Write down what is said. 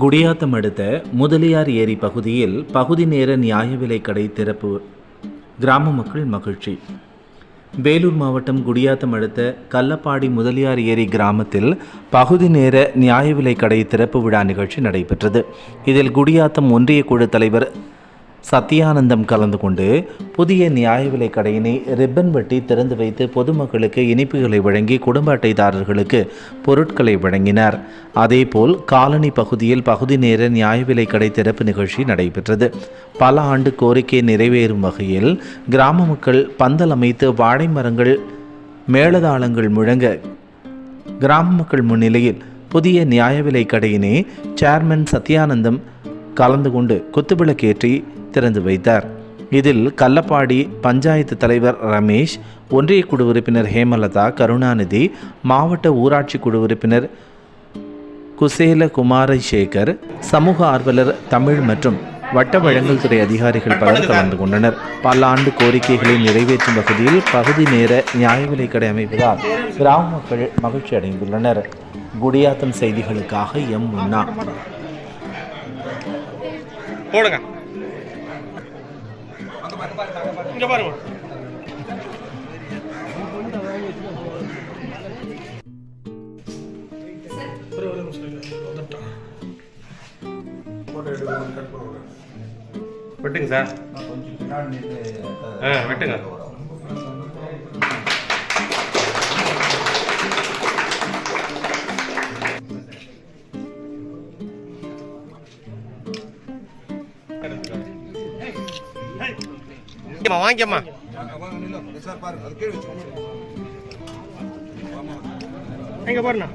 குடியாத்தம் அடுத்த முதலியார் ஏரி பகுதியில் பகுதி நேர நியாய விலைக் கடை திறப்பு கிராம மக்கள் மகிழ்ச்சி. வேலூர் மாவட்டம் குடியாத்தம் அடுத்த கல்லப்பாடி முதலியார் ஏரி கிராமத்தில் பகுதி நேர நியாய விலை கடை திறப்பு விழா நிகழ்ச்சி நடைபெற்றது. இதில் குடியாத்தம் ஒன்றிய குழு தலைவர் சத்யானந்தம் கலந்து கொண்டு புதிய நியாய விலைக் கடையினை ரிப்பன் வெட்டி திறந்து வைத்து பொதுமக்களுக்கு இனிப்புகளை வழங்கி குடும்ப அட்டைதாரர்களுக்கு பொருட்களை வழங்கினார். அதேபோல் காலனி பகுதியில் பகுதி நேர நியாய விலைக் கடை திறப்பு நிகழ்ச்சி நடைபெற்றது. பல ஆண்டு கோரிக்கை நிறைவேறும் வகையில் கிராம மக்கள் பந்தல் அமைத்து வாழை மரங்கள் மேளதாளங்கள் முழங்க கிராம மக்கள் முன்னிலையில் புதிய நியாய விலைக் கடையினை சேர்மன் சத்யானந்தம் கலந்து கொண்டு குத்துவிளக்கேற்றி திறந்து வைத்தார். இதில் கல்லப்பாடி பஞ்சாயத்து தலைவர் ரமேஷ் ஒன்றிய குழு உறுப்பினர் ஹேமலதா கருணாநிதி மாவட்ட ஊராட்சி குழு உறுப்பினர் குசேல குமாரசேகர் சமூக ஆர்வலர் தமிழ் மற்றும் வட்ட வழங்கல் துறை அதிகாரிகள் பலர் கலந்து கொண்டனர். பல ஆண்டு கோரிக்கைகளை நிறைவேற்றும் வகையில் பகுதி நேர நியாய விலை கடை அமைப்பதால் கிராம மக்கள் மகிழ்ச்சி அடைந்துள்ளனர். குடியாத்தம் செய்திகளுக்காக எம் முன்னா. போடுங்க. இங்க பாருங்க. வெட்டுங்க சார். ஆ வெட்டுங்க. வாங்கிக்கம்மா வாங்கிக்கம்மா. எங்க பாருண்ணா.